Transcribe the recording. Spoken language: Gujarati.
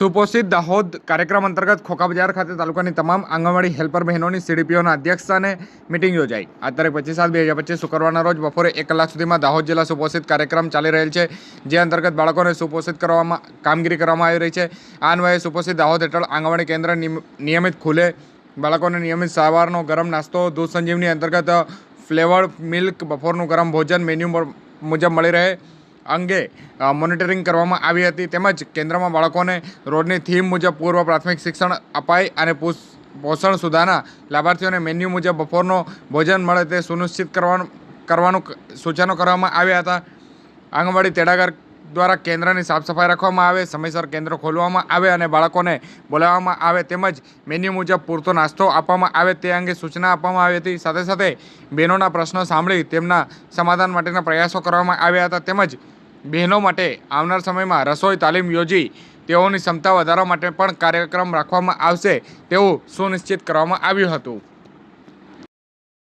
સુપોષિત દાહોદ કાર્યક્રમ અંતર્ગત ખોખા બજાર ખાતે તાલુકાની તમામ આંગણવાડી હેલ્પર બહેનોની સીડીપીઓના અધ્યક્ષસ્થાને મિટિંગ યોજાઈ. આ તારીખ પચીસ સાત બે હજાર પચીસ શુક્રવારના રોજ બપોરે એક કલાક સુધીમાં દાહોદ જિલ્લા સુપોષિત કાર્યક્રમ ચાલી રહેલ છે, જે અંતર્ગત બાળકોને સુપોષિત કરવામાં, કામગીરી કરવામાં આવી રહી છે. આ અન્વયે સુપોષિત દાહોદ હેઠળ આંગણવાડી કેન્દ્ર નિયમ- નિયમિત ખુલે. બાળકોને નિયમિત સવારનો ગરમ નાસ્તો દૂધ સંજીવની અંતર્ગત ફ્લેવર્ડ મિલ્ક, બપોરનું ગરમ ભોજન, મેન્યુ મુજબ મળી રહે. અંગે મોનિટરિંગ કરવામાં આવી હતી. તેમજ કેન્દ્રમાં બાળકોને રોડની થીમ મુજબ પૂર્વ પ્રાથમિક શિક્ષણ અપાય અને પોષણ સુધારના લાભાર્થીઓને મેન્યુ મુજબ બપોરનો ભોજન મળે તે સુનિશ્ચિત કરવાનું કરવાનું સૂચનો કરવામાં આવ્યા હતા. આંગણવાડી તેડાગર દ્વારા કેન્દ્રની સાફ સફાઈ રાખવામાં આવે, સમયસર કેન્દ્ર ખોલવામાં આવે અને બાળકોને બોલાવવામાં આવે તેમજ મેન્યુ મુજબ પૂરતો નાસ્તો આપવામાં આવે તે અંગે સૂચના આપવામાં આવી હતી. સાથે સાથે બહેનોના પ્રશ્નો સાંભળી તેમના સમાધાન માટેના પ્રયાસો કરવામાં આવ્યા હતા તેમજ બહેનો માટે આવનાર સમયમાં રસોઈ, તાલીમ યોજી તેઓની ક્ષમતા વધારવા માટે પણ કાર્યક્રમ રાખવામાં આવશે તેવું સુનિશ્ચિત કરવામાં આવ્યું હતું.